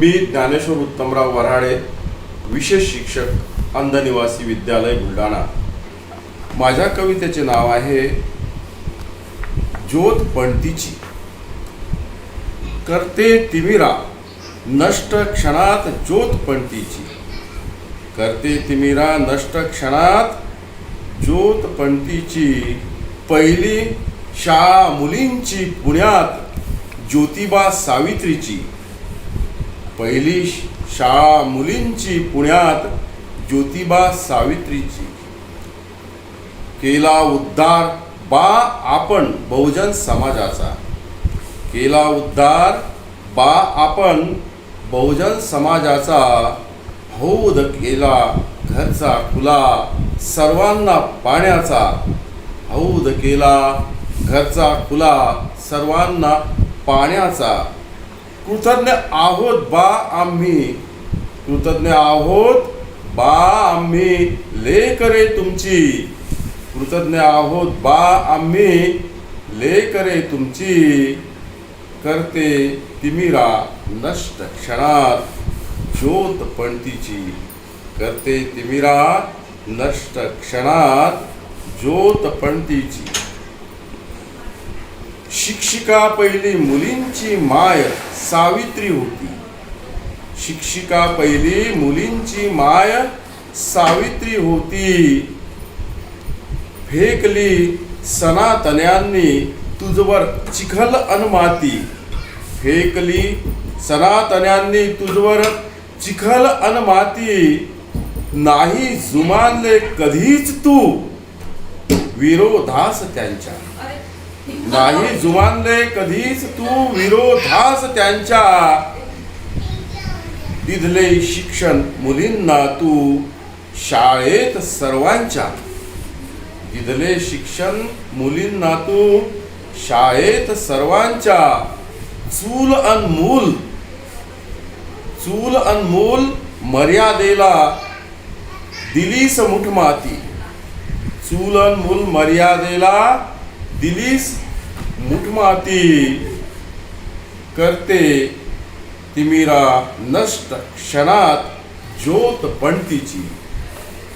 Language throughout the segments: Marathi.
मी ज्ञानेश्वर उत्तमराव वऱ्हाडे विशेष शिक्षक अंधनिवासी विद्यालय बुलढाणा. माझ्या कवितेचे नाव आहे ज्योत पणतीची. करते तिमिरा नष्ट क्षणात ज्योत पणतीची. करते तिमिरा नष्ट क्षणात ज्योत पणतीची. पहिली शाळा मुलींची पुण्यात ज्योतिबा सावित्रीची. पहिली शाळा मुलींची पुण्यात ज्योतिबा सावित्रीची. केला उद्धार बा आपण बहुजन समाजाचा. केला उद्धार बा आपण बहुजन समाजाचा. हौद केला घरचा खुला सर्वांना पाण्याचा. हौद केला घरचा खुला सर्वांना पाण्याचा. कृतज्ञ आहोत बा आम्ही. कृतज्ञ आहोत बा आम्ही. लेकरे तुमची. कृतज्ञ आहोत बा आम्ही. लेकरे तुमची. करते तिमिरा नष्ट क्षणात. ज्योत पणतीची करते तिमिरा नष्ट क्षणात. ज्योत पणतीची शिक्षिका पहिली मुलींची माय सावित्री होती. शिक्षिका पहिली मुलींची माय सावित्री होती. फेकली सनातन्यांनी तुझवर चिखल अनमाती फेकली सनातन्यांनी तुझवर चिखल अनमाती नाही जुमानले कधीच तू. विरोधास त्यांच्या नाही जुमानले कधीच तू विरोधास त्यांच्या. दिधले शिक्षण मुलींना तू शाळेत सर्वांच्या. दिधले शिक्षण मुलींना तू शाळेत सर्वांच्या. चूल अनमूल चूल अनमूल मर्यादेला दिलीस मुठ माती चूल अनमूल मर्यादेला दिलीस मुठमाती करते तिमिरा नष्ट क्षणात ज्योत पणतीची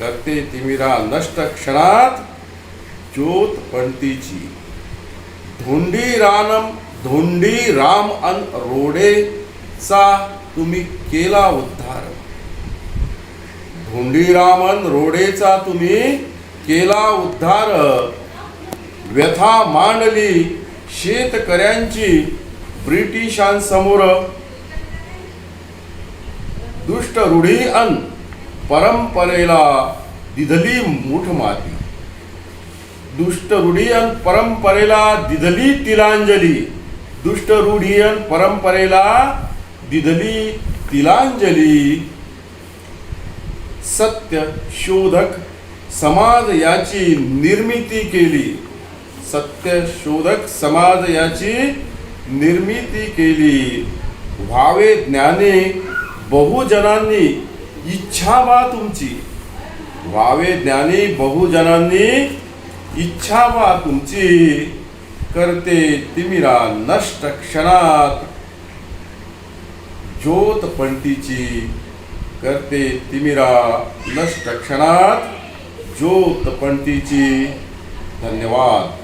करते तिमिरा नष्ट क्षणात ज्योत पणतीची धोंडी रानम धोंडी राम अन रोडेचा तुम्ही केला उद्धार. धोंडी रामन रोडेचा तुम्ही केला उद्धार. व्यथा मांडली शेतकऱ्यांची ब्रिटिशांसमोर. दुष्ट रूढी अन परंपरेला दिधली मूठ माती. दुष्ट रूढी अन परंपरेला दिधली तिलांजली. दुष्ट रूढी अन परंपरेला दिधली तिलांजली. सत्य शोधक समाज याची निर्मिती केली. सत्य शोधक समाज याची निर्मिती केली. व्हावे ज्ञाने बहुजनांनी इच्छा वा तुमची. व्हावे ज्ञानी बहुजनांनी इच्छा वा तुमची. करते तिमिरा नष्ट क्षणात. ज्योत पंटीची करते तिमिरा नष्ट क्षणात. ज्योत पंटीची धन्यवाद.